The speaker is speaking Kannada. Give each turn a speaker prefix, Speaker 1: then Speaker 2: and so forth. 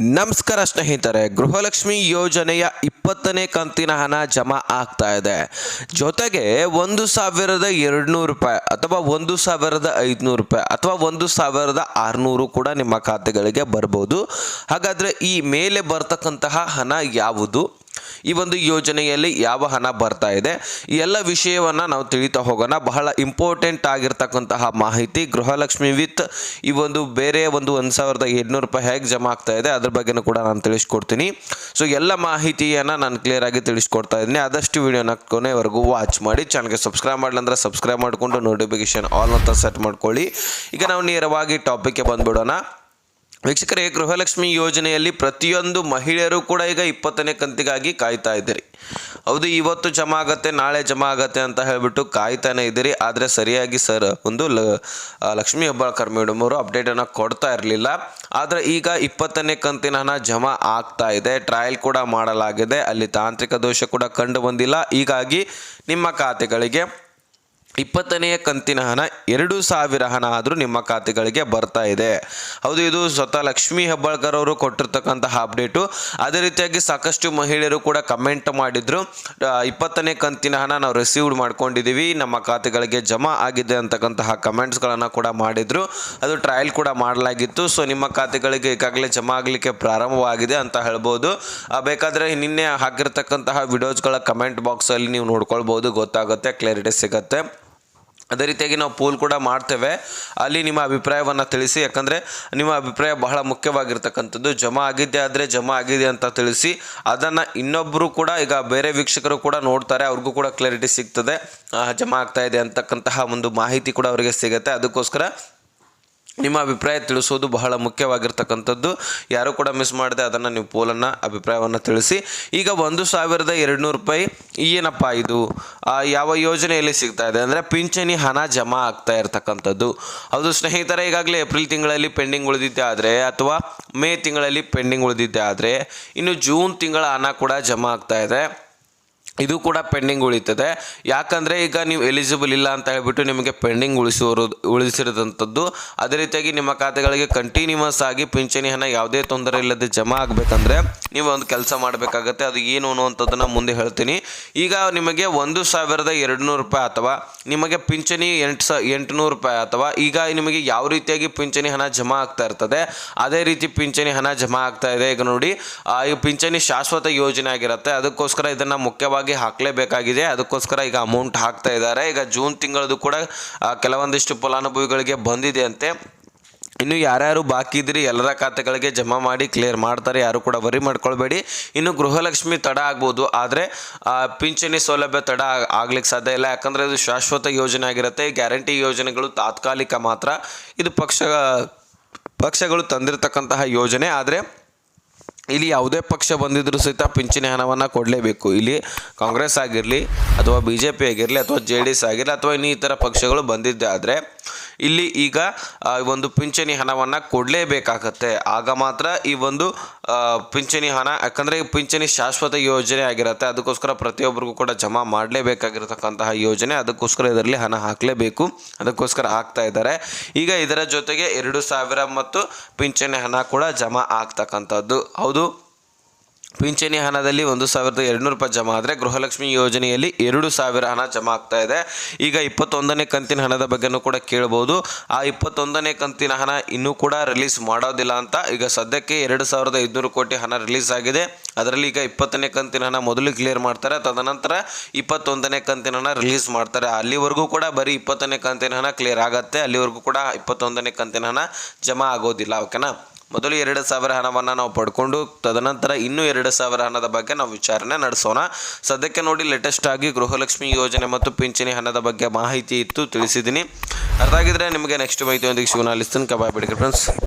Speaker 1: ನಮಸ್ಕಾರ ಸ್ನೇಹಿತರೆ, ಗೃಹಲಕ್ಷ್ಮಿ ಯೋಜನೆಯ ಇಪ್ಪತ್ತನೇ ಕಂತಿನ ಹಣ ಜಮಾ ಆಗ್ತಾ ಇದೆ. ಜೊತೆಗೆ ಒಂದು ಸಾವಿರದ ಎರಡುನೂರು ರೂಪಾಯಿ ಅಥವಾ ಒಂದು ಸಾವಿರದ ಐದುನೂರು ರೂಪಾಯಿ ಅಥವಾ ಒಂದು ಸಾವಿರದ ಆರುನೂರು ಕೂಡ ನಿಮ್ಮ ಖಾತೆಗಳಿಗೆ ಬರ್ಬೋದು. ಹಾಗಾದರೆ ಈ ಮೇಲೆ ಬರ್ತಕ್ಕಂತಹ ಹಣ ಯಾವುದು? ಈ ಒಂದು ಯೋಜನೆಯಲ್ಲಿ ಯಾವ ಹಣ ಬರ್ತಾ ಇದೆ? ಎಲ್ಲ ವಿಷಯವನ್ನು ನಾವು ತಿಳಿತಾ ಹೋಗೋಣ. ಬಹಳ ಇಂಪಾರ್ಟೆಂಟ್ ಆಗಿರ್ತಕ್ಕಂತಹ ಮಾಹಿತಿ. ಗೃಹಲಕ್ಷ್ಮಿ ವಿತ್ ಈ ಒಂದು ಬೇರೆ ಒಂದು ಒಂದು ಸಾವಿರದ ಎಂಟುನೂರು ರೂಪಾಯಿ ಹೇಗೆ ಜಮಾ ಆಗ್ತಾ ಇದೆ, ಅದ್ರ ಬಗ್ಗೆನೂ ಕೂಡ ನಾನು ತಿಳಿಸ್ಕೊಡ್ತೀನಿ. ಸೊ ಎಲ್ಲ ಮಾಹಿತಿಯನ್ನು ನಾನು ಕ್ಲಿಯರ್ ಆಗಿ ತಿಳಿಸ್ಕೊಡ್ತಾ ಇದ್ದೀನಿ. ಆದಷ್ಟು ವಿಡಿಯೋನ ಕೊನೆವರೆಗೂ ವಾಚ್ ಮಾಡಿ. ಚಾನಲ್ಗೆ ಸಬ್ಸ್ಕ್ರೈಬ್ ಮಾಡಲಂದ್ರೆ ಸಬ್ಸ್ಕ್ರೈಬ್ ಮಾಡಿಕೊಂಡು ನೋಟಿಫಿಕೇಶನ್ ಆಲ್ ಅಂತ ಸೆಟ್ ಮಾಡ್ಕೊಳ್ಳಿ. ಈಗ ನಾವು ನೇರವಾಗಿ ಟಾಪಿಕ್ಗೆ ಬಂದ್ಬಿಡೋಣ. ವೀಕ್ಷಕರೇ ಗೃಹಲಕ್ಷ್ಮಿ ಯೋಜನೆಯಲ್ಲಿ ಪ್ರತಿಯೊಂದು ಮಹಿಳೆಯರು ಕೂಡ ಈಗ ಇಪ್ಪತ್ತನೇ ಕಂತಿಗಾಗಿ ಕಾಯ್ತಾ ಇದ್ದೀರಿ. ಹೌದು ಇವತ್ತು ಜಮಾ ಆಗತ್ತೆ ನಾಳೆ ಜಮಾ ಆಗತ್ತೆ ಅಂತ ಹೇಳ್ಬಿಟ್ಟು ಕಾಯ್ತಾನೆ ಇದ್ದೀರಿ. ಆದರೆ ಸರಿಯಾಗಿ ಸರ್ ಒಂದು ಲ ಆ, ಲಕ್ಷ್ಮೀ ಹೆಬ್ಬಾಳ್ಕರ್ ಮೇಡಮ್ ಅವರು ಅಪ್ಡೇಟನ್ನು ಕೊಡ್ತಾ ಇರಲಿಲ್ಲ. ಆದರೆ ಈಗ ಇಪ್ಪತ್ತನೇ ಕಂತಿನ ಹಣ ಜಮಾ ಆಗ್ತಾ ಇದೆ. ಟ್ರಯಲ್ ಕೂಡ ಮಾಡಲಾಗಿದೆ. ಅಲ್ಲಿ ತಾಂತ್ರಿಕ ದೋಷ ಕೂಡ ಕಂಡು ಬಂದಿಲ್ಲ. ಹೀಗಾಗಿ ನಿಮ್ಮ ಖಾತೆಗಳಿಗೆ ಇಪ್ಪತ್ತನೆಯ ಕಂತಿನ ಹಣ ಎರಡು ಸಾವಿರ ಹಣ ಆದರೂ ನಿಮ್ಮ ಖಾತೆಗಳಿಗೆ ಬರ್ತಾ ಇದೆ. ಹೌದು, ಇದು ಸ್ವತಃ ಲಕ್ಷ್ಮೀ ಹೆಬ್ಬಾಳ್ಕರ್ ಅವರು ಕೊಟ್ಟಿರ್ತಕ್ಕಂತಹ ಅಪ್ಡೇಟು ಅದೇ ರೀತಿಯಾಗಿ ಸಾಕಷ್ಟು ಮಹಿಳೆಯರು ಕೂಡ ಕಮೆಂಟ್ ಮಾಡಿದ್ರು. ಇಪ್ಪತ್ತನೇ ಕಂತಿನ ಹಣ ನಾವು ರಿಸೀವ್ಡ್ ಮಾಡ್ಕೊಂಡಿದ್ದೀವಿ. ನಮ್ಮ ಖಾತೆಗಳಿಗೆ ಜಮಾ ಆಗಿದೆ ಅಂತಕ್ಕಂತಹ ಕಮೆಂಟ್ಸ್ಗಳನ್ನು ಕೂಡ ಮಾಡಿದ್ರು. ಅದು ಟ್ರಯಲ್ ಕೂಡ ಮಾಡಲಾಗಿತ್ತು. ಸೊ ನಿಮ್ಮ ಖಾತೆಗಳಿಗೆ ಈಗಾಗಲೇ ಜಮಾ ಆಗಲಿಕ್ಕೆ ಪ್ರಾರಂಭವಾಗಿದೆ ಅಂತ ಹೇಳ್ಬೋದು. ಬೇಕಾದರೆ ನಿನ್ನೆ ಹಾಕಿರ್ತಕ್ಕಂತಹ ವಿಡಿಯೋಸ್ಗಳ ಕಮೆಂಟ್ ಬಾಕ್ಸಲ್ಲಿ ನೀವು ನೋಡ್ಕೊಳ್ಬೋದು. ಗೊತ್ತಾಗುತ್ತೆ ಕ್ಲಾರಿಟಿ ಸಿಗುತ್ತೆ. ಅದೇ ರೀತಿಯಾಗಿ ನಾವು ಪೋಲ್ ಕೂಡ ಮಾಡ್ತೇವೆ. ಅಲ್ಲಿ ನಿಮ್ಮ ಅಭಿಪ್ರಾಯವನ್ನು ತಿಳಿಸಿ, ಯಾಕಂದರೆ ನಿಮ್ಮ ಅಭಿಪ್ರಾಯ ಬಹಳ ಮುಖ್ಯವಾಗಿರ್ತಕ್ಕಂಥದ್ದು. ಜಮಾ ಆಗಿದೆ ಆದರೆ ಜಮಾ ಆಗಿದೆ ಅಂತ ತಿಳಿಸಿ, ಅದನ್ನು ಇನ್ನೊಬ್ಬರು ಕೂಡ, ಈಗ ಬೇರೆ ವೀಕ್ಷಕರು ಕೂಡ ನೋಡ್ತಾರೆ, ಅವ್ರಿಗೂ ಕೂಡ ಕ್ಲಾರಿಟಿ ಸಿಗ್ತದೆ. ಜಮಾ ಆಗ್ತಾ ಇದೆ ಅಂತಕ್ಕಂತಹ ಒಂದು ಮಾಹಿತಿ ಕೂಡ ಅವರಿಗೆ ಸಿಗುತ್ತೆ. ಅದಕ್ಕೋಸ್ಕರ ನಿಮ್ಮ ಅಭಿಪ್ರಾಯ ತಿಳಿಸೋದು ಬಹಳ ಮುಖ್ಯವಾಗಿರ್ತಕ್ಕಂಥದ್ದು. ಯಾರು ಕೂಡ ಮಿಸ್ ಮಾಡದೆ ಅದನ್ನು ನೀವು ಪೋಲನ್ನು ಅಭಿಪ್ರಾಯವನ್ನು ತಿಳಿಸಿ. ಈಗ ಒಂದು ಸಾವಿರದ ಎರಡುನೂರು ರೂಪಾಯಿ ಏನಪ್ಪ ಇದು? ಯಾವ ಯೋಜನೆಯಲ್ಲಿ ಸಿಗ್ತಾ ಇದೆ? ಅಂದರೆ ಪಿಂಚಣಿ ಹಣ ಜಮಾ ಆಗ್ತಾ ಇರತಕ್ಕಂಥದ್ದು. ಹೌದು ಸ್ನೇಹಿತರೆ, ಈಗಾಗಲೇ ಏಪ್ರಿಲ್ ತಿಂಗಳಲ್ಲಿ ಪೆಂಡಿಂಗ್ ಉಳಿದಿದ್ದೆ ಆದರೆ, ಅಥವಾ ಮೇ ತಿಂಗಳಲ್ಲಿ ಪೆಂಡಿಂಗ್ ಉಳಿದಿದ್ದೆ ಆದರೆ, ಇನ್ನು ಜೂನ್ ತಿಂಗಳ ಹಣ ಕೂಡ ಜಮಾ ಆಗ್ತಾ ಇದೆ. ಇದು ಕೂಡ ಪೆಂಡಿಂಗ್ ಉಳಿತದೆ ಯಾಕಂದರೆ ಈಗ ನೀವು ಎಲಿಜಿಬಲ್ ಇಲ್ಲ ಅಂತ ಹೇಳಿಬಿಟ್ಟು ನಿಮಗೆ ಪೆಂಡಿಂಗ್ ಉಳಿಸೋರು ಉಳಿಸಿರೋದಂಥದ್ದು. ಅದೇ ರೀತಿಯಾಗಿ ನಿಮ್ಮ ಖಾತೆಗಳಿಗೆ ಕಂಟಿನ್ಯೂಸ್ ಆಗಿ ಪಿಂಚಣಿ ಹಣ ಯಾವುದೇ ತೊಂದರೆ ಇಲ್ಲದೆ ಜಮಾ ಆಗಬೇಕಂದ್ರೆ ನೀವು ಒಂದು ಕೆಲಸ ಮಾಡಬೇಕಾಗತ್ತೆ. ಅದು ಏನು ಅನ್ನುವಂಥದ್ದನ್ನು ಮುಂದೆ ಹೇಳ್ತೀನಿ. ಈಗ ನಿಮಗೆ ಒಂದು ಸಾವಿರದ ಎರಡುನೂರು ರೂಪಾಯಿ ಅಥವಾ ನಿಮಗೆ ಪಿಂಚಣಿ ಎಂಟು ಸ, ಎಂಟುನೂರು ರೂಪಾಯಿ ಅಥವಾ ಈಗ ನಿಮಗೆ ಯಾವ ರೀತಿಯಾಗಿ ಪಿಂಚಣಿ ಹಣ ಜಮಾ ಆಗ್ತಾ ಇರ್ತದೆ, ಅದೇ ರೀತಿ ಪಿಂಚಣಿ ಹಣ ಜಮಾ ಆಗ್ತಾ ಇದೆ. ಈಗ ನೋಡಿ ಈ ಪಿಂಚಣಿ ಶಾಶ್ವತ ಯೋಜನೆ ಆಗಿರುತ್ತೆ. ಅದಕ್ಕೋಸ್ಕರ ಇದನ್ನು ಮುಖ್ಯವಾಗಿ ಹಾಕಲೇಬೇಕಾಗಿದೆ. ಅದಕ್ಕೋಸ್ಕರ ಈಗ ಅಮೌಂಟ್ ಹಾಕ್ತಾ ಇದ್ದಾರೆ. ಈಗ ಜೂನ್ ತಿಂಗಳದು ಕೂಡ ಕೆಲವೊಂದಿಷ್ಟು ಫಲಾನುಭವಿಗಳಿಗೆ ಬಂದಿದೆ ಅಂತೆ ಇನ್ನು ಯಾರ್ಯಾರು ಬಾಕಿ ಇದ್ರಿ, ಎಲ್ಲರ ಖಾತೆಗಳಿಗೆ ಜಮಾ ಮಾಡಿ ಕ್ಲಿಯರ್ ಮಾಡ್ತಾರೆ. ಯಾರು ಕೂಡ ವರಿ ಮಾಡ್ಕೊಳ್ಬೇಡಿ. ಇನ್ನು ಗೃಹಲಕ್ಷ್ಮಿ ತಡ ಆಗ್ಬೋದು. ಆದರೆ ಪಿಂಚಣಿ ಸೌಲಭ್ಯ ತಡ ಆಗ್- ಆಗ್ಲಿಕ್ಕೆ ಸಾಧ್ಯ ಇಲ್ಲ. ಯಾಕಂದರೆ ಇದು ಶಾಶ್ವತ ಯೋಜನೆ ಆಗಿರುತ್ತೆ. ಗ್ಯಾರಂಟಿ ಯೋಜನೆಗಳು ತಾತ್ಕಾಲಿಕ ಮಾತ್ರ. ಇದು ಪಕ್ಷ, ಪಕ್ಷಗಳು ತಂದಿರತಕ್ಕಂತಹ ಯೋಜನೆ. ಆದರೆ ಇಲ್ಲಿ ಯಾವುದೇ ಪಕ್ಷ ಬಂದಿದ್ರೂ ಸಹಿತ ಪಿಂಚಣಿ ಹಣವನ್ನು ಕೊಡಲೇಬೇಕು. ಇಲ್ಲಿ ಕಾಂಗ್ರೆಸ್ ಆಗಿರಲಿ ಅಥವಾ ಬಿ ಜೆ ಪಿ ಆಗಿರಲಿ ಅಥವಾ ಜೆ ಡಿ ಎಸ್ ಆಗಿರಲಿ ಅಥವಾ ಇನ್ನಿತರ ಪಕ್ಷಗಳು ಬಂದಿದ್ದೇ ಆದರೆ ಇಲ್ಲಿ ಈಗ ಒಂದು ಪಿಂಚಣಿ ಹಣವನ್ನು ಕೊಡಲೇಬೇಕಾಗತ್ತೆ. ಆಗ ಮಾತ್ರ ಈ ಒಂದು ಪಿಂಚಣಿ ಹಣ, ಯಾಕಂದರೆ ಪಿಂಚಣಿ ಶಾಶ್ವತ ಯೋಜನೆ ಆಗಿರುತ್ತೆ. ಅದಕ್ಕೋಸ್ಕರ ಪ್ರತಿಯೊಬ್ಬರಿಗೂ ಕೂಡ ಜಮಾ ಮಾಡಲೇಬೇಕಾಗಿರತಕ್ಕಂತಹ ಯೋಜನೆ. ಅದಕ್ಕೋಸ್ಕರ ಇದರಲ್ಲಿ ಹಣ ಹಾಕಲೇಬೇಕು. ಅದಕ್ಕೋಸ್ಕರ ಹಾಕ್ತಾ ಇದ್ದಾರೆ. ಈಗ ಇದರ ಜೊತೆಗೆ ಎರಡು ಸಾವಿರ ಮತ್ತು ಪಿಂಚಣಿ ಹಣ ಕೂಡ ಜಮಾ ಆಗ್ತಕ್ಕಂಥದ್ದು. ಹೌದು? ಪಿಂಚಣಿ ಹಣದಲ್ಲಿ ಒಂದು ಸಾವಿರದ ಎರಡುನೂರು ರೂಪಾಯಿ ಜಮಾ ಆದರೆ ಗೃಹಲಕ್ಷ್ಮಿ ಯೋಜನೆಯಲ್ಲಿ ಎರಡು ಸಾವಿರ ಹಣ ಜಮಾ ಆಗ್ತಾ ಇದೆ. ಈಗ ಇಪ್ಪತ್ತೊಂದನೇ ಕಂತಿನ ಹಣದ ಬಗ್ಗೆನೂ ಕೂಡ ಕೇಳ್ಬೋದು. ಆ ಇಪ್ಪತ್ತೊಂದನೇ ಕಂತಿನ ಹಣ ಇನ್ನೂ ಕೂಡ ರಿಲೀಸ್ ಮಾಡೋದಿಲ್ಲ ಅಂತ ಈಗ ಸದ್ಯಕ್ಕೆ ಎರಡು ಸಾವಿರದ ಐದುನೂರು ಕೋಟಿ ಹಣ ರಿಲೀಸ್ ಆಗಿದೆ. ಅದರಲ್ಲಿ ಈಗ ಇಪ್ಪತ್ತನೇ ಕಂತಿನ ಹಣ ಮೊದಲು ಕ್ಲಿಯರ್ ಮಾಡ್ತಾರೆ. ತದನಂತರ ಇಪ್ಪತ್ತೊಂದನೇ ಕಂತಿನ ಹಣ ರಿಲೀಸ್ ಮಾಡ್ತಾರೆ. ಅಲ್ಲಿವರೆಗೂ ಕೂಡ ಬರೀ ಇಪ್ಪತ್ತನೇ ಕಂತಿನ ಹಣ ಕ್ಲಿಯರ್ ಆಗುತ್ತೆ. ಅಲ್ಲಿವರೆಗೂ ಕೂಡ ಇಪ್ಪತ್ತೊಂದನೇ ಕಂತಿನ ಹಣ ಜಮಾ ಆಗೋದಿಲ್ಲ. ಓಕೆನಾ? ಮೊದಲು ಎರಡು ಸಾವಿರ ಹಣವನ್ನು ನಾವು ಪಡ್ಕೊಂಡು ತದನಂತರ ಇನ್ನೂ ಎರಡು ಸಾವಿರ ಹಣದ ಬಗ್ಗೆ ನಾವು ವಿಚಾರಣೆ ನಡೆಸೋಣ. ಸದ್ಯಕ್ಕೆ ನೋಡಿ ಲೇಟೆಸ್ಟ್ ಆಗಿ ಗೃಹಲಕ್ಷ್ಮಿ ಯೋಜನೆ ಮತ್ತು ಪಿಂಚಣಿ ಹಣದ ಬಗ್ಗೆ ಮಾಹಿತಿ ಇತ್ತು, ತಿಳಿಸಿದ್ದೀನಿ. ಅರ್ಥ ನಿಮಗೆ ನೆಕ್ಸ್ಟ್ ಮಾಹಿತಿಯೊಂದಿಗೆ ಶಿವನಾಲಿಸ್ತೀನಿ ಲಿಸ್ತನ್ ಕಬಾಯ್ ಬಿಡಿ ಫ್ರೆಂಡ್ಸ್